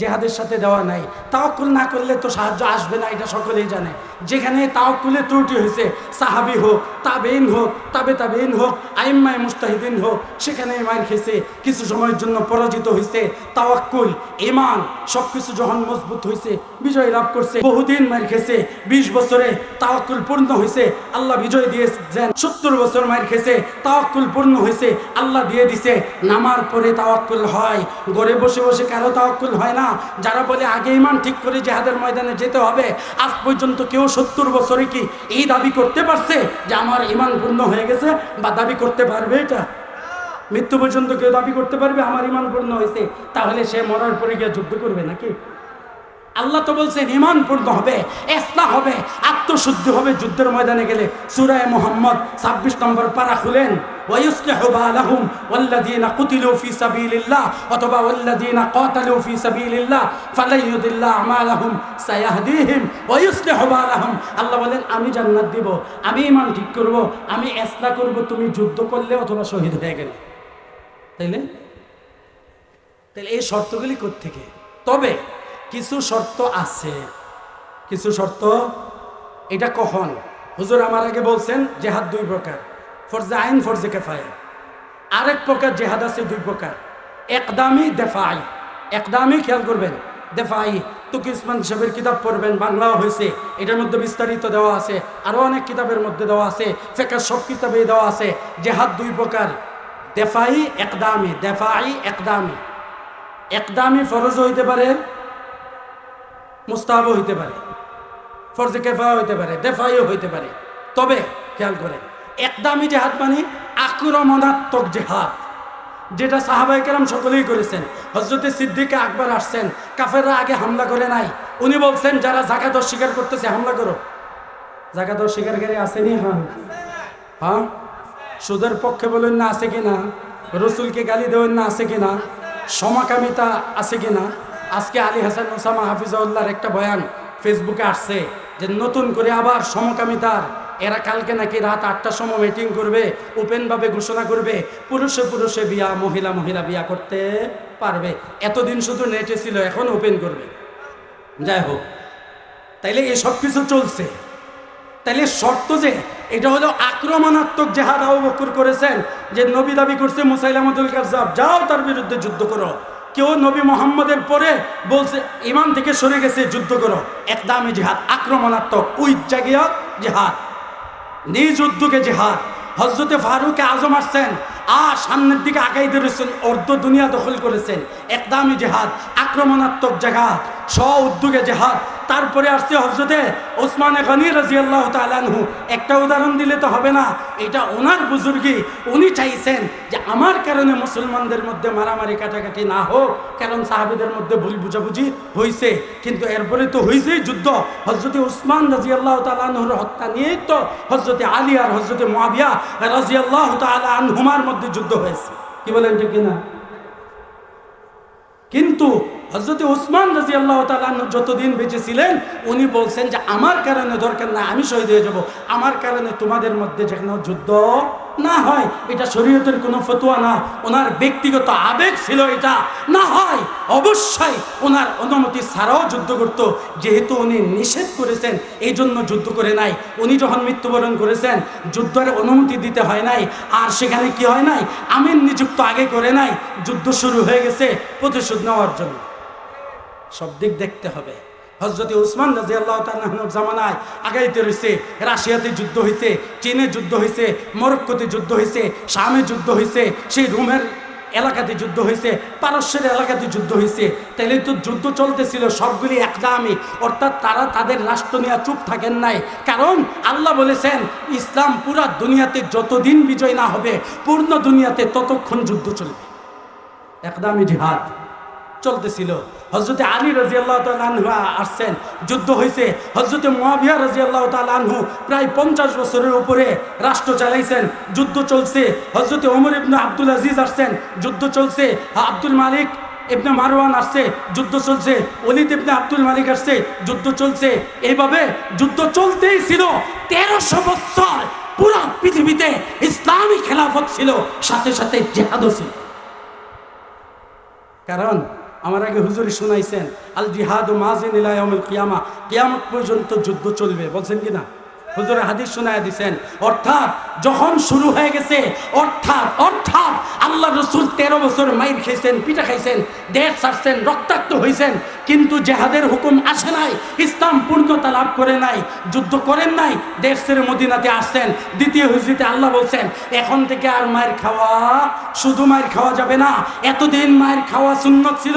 জেহাদের সাথে দেওয়া নাই। তাওয়াক্কুল না করলে তো সাহায্য আসবে না, এটা সকলেই জানে। যেখানে তাওয়াক্কুলে ত্রুটি হয়েছে, সাহাবি হোক তাবেইন হোক, তাবে তাবেইন হোক, আইম্মায় মুস্তাহিদিন হোক, সেখানে মার খেয়েছে, কিছু সময়ের জন্য পরাজিত হয়েছে। তাওয়াক্কুল ইমান সব কিছু যখন মজবুত হয়েছে, বিজয় লাভ করছে। বহুদিন মার খেয়েছে, বিশ বছরে তাওয়াক্কুল পূর্ণ হয়েছে, আল্লাহ বিজয় দিয়েছেন, সত্তর বছর মার খেয়েছে, তাওয়াক্কুল পূর্ণ হয়েছে, আল্লাহ দিয়ে দিছে। নামার পরে তাওয়াক্কুল হয়, ঘরে বসে বসে কারও তাওয়াক্কুল হয় না, যারা বলে আগে ইমান ঠিক করে জেহাদের ময়দানে যেতে হবে, আজ পর্যন্ত কেউ সত্তর বছরে কি এই দাবি করতে পারছে যে আমার ইমান পূর্ণ হয়ে গেছে বা দাবি করতে পারবে এটা? মৃত্যু পর্যন্ত কেউ দাবি করতে পারবে আমার ইমান পূর্ণ হয়েছে, তাহলে সে মরার পরে গিয়ে যুদ্ধ করবে নাকি? আল্লাহ তো বলছেন ইমান পূর্ণ হবে, এসলা হবে, আত্মশুদ্ধি হবে যুদ্ধের ময়দানে গেলে। সুরায় মোহাম্মদ ছাব্বিশ নম্বর পারা খুলেন। ويصلح بالهم والذين قتلوا في سبيل الله অথবা والذين قاتلوا في سبيل الله فلن يضل اعمالهم سيهديهم ويصلح بالهم আল্লাহ বলেন আমি জান্নাত দিব আমি ইমান ঠিক করব আমি এসলা করব তুমি যুদ্ধ করলে অথবা শহীদ হয়ে গেলে তাইলে তাহলে এই শর্তগুলি থেকে তবে কিছু শর্ত আছে কিছু শর্ত এটা কখন হুজুর আমার আগে বলছেন জেহাদ দুই প্রকার ফরজে আইন ফরজে কেফায়। আরেক প্রকার জেহাদ আছে, দুই প্রকার। একদামি, দেফাই। একদামি খেয়াল করবেন, দেফাই। তুকি উসমান সাহেবের কিতাব পড়বেন, বাংলাও হয়েছে। এটার মধ্যে বিস্তারিত দেওয়া আছে। আরও অনেক কিতাবের মধ্যে দেওয়া আছে। ফেকার সব কিতাবেই দেওয়া আছে। জেহাদ দুই প্রকার। দেফাই, একদামি। দেফাই, একদামি। একদামি ফরজ হইতে পারে, মুস্তাহাবও হইতে পারে। ফরজে কেফা হইতে পারে, দেফাইও হইতে পারে। তবে, খেয়াল করেন একদামি জেহাদ মানে আক্রমণাত্মক জেহাদ, যেটা সাহাবাই কেরাম সকলেই করেছেন। হজরতে সিদ্দিকে আকবর আসছেন, কাফেররা আগে হামলা করে নাই। উনি বলছেন, যারা জাকাত অস্বীকার করতেছে, হামলা করো। জাকাত অস্বীকারকারী আসেনি হ্যাঁ। হ্যাঁ? সুদের পক্ষে বলুন না, আছে কিনা রসুলকে গালি দেবেন না, আছে কিনা সমাকামিতা আছে কিনা আজকে আলী হাসান ওসামা হাফিজাউল্লাহর একটা বয়ান ফেসবুকে আসছে, যে নতুন করে আবার সমকামিতার এরা কালকে নাকি রাত আটটার সময় মিটিং করবে, ওপেনভাবে ঘোষণা করবে, পুরুষে পুরুষে বিয়া, মহিলা মহিলা বিয়া করতে পারবে। এতদিন শুধু নেটে ছিল, এখন ওপেন করবে। যাই হোক, তাইলে এসব কিছু চলছে। তাইলে শর্ত যে, এটা হলো আক্রমণাত্মক জেহাদ আবু বকর করেছেন, যে নবী দাবি করছে মুসাইলামতুল কাজাব যাও তার বিরুদ্ধে যুদ্ধ করো। কেউ নবী মোহাম্মদের পরে বলছে, ইমান থেকে সরে গেছে, যুদ্ধ করো। একদামি জেহাদ, আক্রমণাত্মক উইথ জাগিয়া জেহাদ। নিজ উদ্যোগে জেহাদ। হজরতে ফারুকে আজম আসছেন আর সামনের দিকে আগাইতে রয়েছেন অর্ধ দুনিয়া দখল করেছেন। একদামি জেহাদ, আক্রমণাত্মক জেহাদ। স্ব উদ্যোগে জেহাদ। তারপরে আসছে হজরতে ওসমানে গনি রাজি আল্লাহ তালানহু একটা উদাহরণ দিলে তো হবে না, এটা ওনার বুজুর্গি। উনি চাইছেন যে আমার কারণে মুসলমানদের মধ্যে মারামারি কাটাকাটি না হোক, কারণ সাহাবিদের মধ্যে ভুল বুঝাবুঝি হয়েছে কিন্তু এরপরে তো হয়েছেই যুদ্ধ। হজরতে উসমান রাজি আল্লাহ তালানহুর হত্যা নিয়েই তো হজরতে আলী আর হজরতে মহাবিয়া রাজি আল্লাহ তালহুমার মধ্যে যুদ্ধ হয়েছে। কি বলেন ঠিক কিনা? কিন্তু হজরত উসমান রাজি আল্লাহ তালু যতদিন বেঁচে ছিলেন, উনি বলছেন যে, আমার কারণে দরকার না আমি শহীদ হয়ে যাব। আমার কারণে তোমাদের মধ্যে যেখানে যুদ্ধ না হয়, এটা শরীয়তের কোনো ফতুয়া না। ওনার ব্যক্তিগত আবেগ ছিল এটা। না হয়, অবশ্যই ওনার অনুমতি ছাড়াও যুদ্ধ করত। যেহেতু উনি নিষেধ করেছেন এই জন্য যুদ্ধ করে নাই। উনি যখন মৃত্যুবরণ করেছেন, যুদ্ধের অনুমতি দিতে হয় নাই। আর সেখানে কি হয় নাই? আমিন নিযুক্ত আগে করে নাই। যুদ্ধ শুরু হয়ে গেছে প্রতিশোধ নেওয়ার জন্য। সব দিক দেখতে হবে। হজরত উসমান রাজি আল্লাহ তাল্লাহর জামানায় আগাইতে রয়েছে রাশিয়াতে যুদ্ধ হয়েছে চীনে যুদ্ধ হয়েছে মরক্কোতে যুদ্ধ হয়েছে শামে যুদ্ধ হয়েছে সেই রুমের এলাকাতে যুদ্ধ হয়েছে পারস্যের এলাকাতে যুদ্ধ হয়েছে তাহলে তো যুদ্ধ চলতেছিল, সবগুলি একদামি অর্থাৎ তারা তাদের রাষ্ট্র নিয়ে চুপ থাকেন নাই। কারণ আল্লাহ বলেছেন, ইসলাম পুরা দুনিয়াতে যতদিন বিজয় না হবে, পূর্ণ দুনিয়াতে ততক্ষণ যুদ্ধ চলবে। একদামি জিহাদ। চলতেছিল। হজরতে আলী রাজি আল্লাহ তালহু আসছেন, যুদ্ধ হয়েছে হজরতে মহাবিয়া রাজি আল্লাহ তালহু প্রায় পঞ্চাশ বছরের উপরে রাষ্ট্র চালাইছেন, যুদ্ধ চলছে। হজরতে ওমর ইবনে আব্দুল আজিজ আসছেন, যুদ্ধ চলছে। আব্দুল মালিক ইবনে মারওয়ান আসছে, যুদ্ধ চলছে। অলিদ ইবনে আব্দুল মালিক আসছে, যুদ্ধ চলছে। এইভাবে যুদ্ধ চলতেই ছিল। তেরোশো বছর পুরো পৃথিবীতে ইসলামী খেলাফত ছিল, সাথে সাথে জেহাদও ছিল। কারণ আমার আগে হুজুরি শোনাইছেন, আল জিহাদ কিয়ামা, কিয়ামত পর্যন্ত যুদ্ধ চলবে, বলছেন কি না হুজুরে হাদিস শোনায় দিছেন, অর্থাৎ যখন শুরু হয়ে গেছে, অর্থাৎ অর্থাৎ আল্লাহ রসুল তেরো বছর মাইর খাইছেন, পিঠা খাইছেন, দেশ ছাড়ছেন, রক্তাক্ত হয়েছেন কিন্তু জেহাদের হুকুম আসে নাই, ইসলাম পূর্ণতা লাভ করে নাই, যুদ্ধ করেন নাই, দেশ ছেড়ে মদিনাতে আসছেন, দ্বিতীয় হুজরিতে আল্লাহ বলছেন, এখন থেকে আর মায়ের খাওয়া, শুধু মায়ের খাওয়া যাবে না, এতদিন মায়ের খাওয়া সুন্নত ছিল